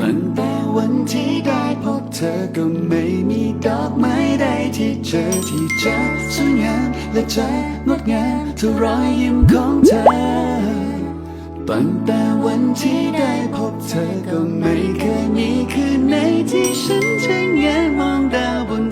ตั้งแต่วันที่ได้พบเธอก็ไม่มีดอกไม้ใดที่เจอที่จะสวยงามและจะงดงามเท่ารอยยิ้มของเธอ ตั้งแต่วันที่ได้พบเธอก็ไม่เคยมีคืนไหนที่ฉันจะแงมองดาวบน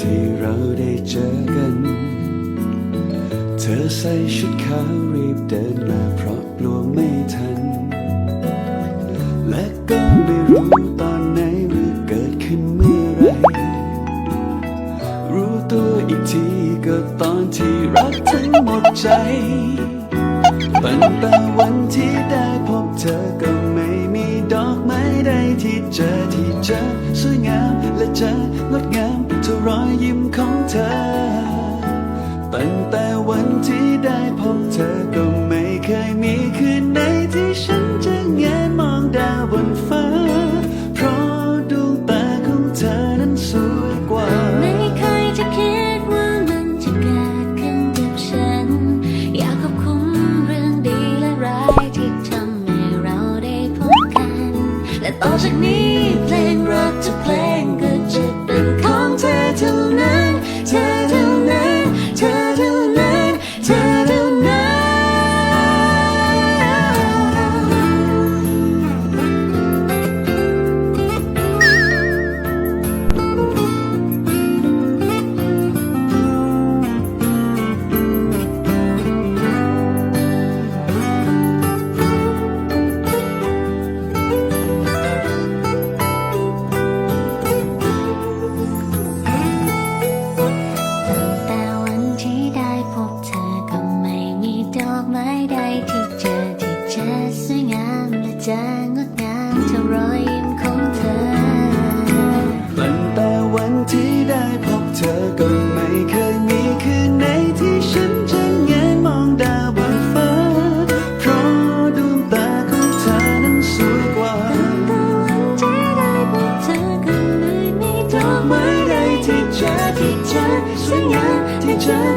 ที่เราได้เจอกัน เธอใส่ชุดขาวรีบเดินมาเพราะกลัวไม่ทัน และก็ไม่รู้ตอนไหนหรือเกิดขึ้นเมื่อไร รู้ตัวอีกทีก็ตอนที่รักทั้งหมดใจตั้งแต่วันที่ได้พบเธอก็ไม่มีดอกไม้ใดที่เจอที่เจอสวยงาม วันที่ได้พบเธอก็ไม่เคยมีคืนไหนที่ฉันจะแงนมองดาวบนฟ้า เพราะดวงตาของเธอนั้นสวยกว่า ไม่เคยจะคิดว่ามันจะเกิดขึ้นกับฉัน อยากขอบคุณเรื่องดีและร้ายที่ทำให้เราได้พบกัน และต่อจากนี้เพลงรักทุกเพลงก็จะเป็นของเธอเท่านั้นเธอ ไม้ใดที่เจอที่จะสวยงามและจะงดงามเท่ารอยยิ้มของเธอ ตั้งแต่วันที่ได้พบเธอก็ไม่เคยมีคืนไหนที่ฉันจะแงนมองดาวบนฟ้า เพราะดวงตาของเธอนั้นสวยกว่าแต่วันที่ได้พบเธอก็ไม่มีดอกไม้ใดที่เจอที่เจอสวยงามที่เจอ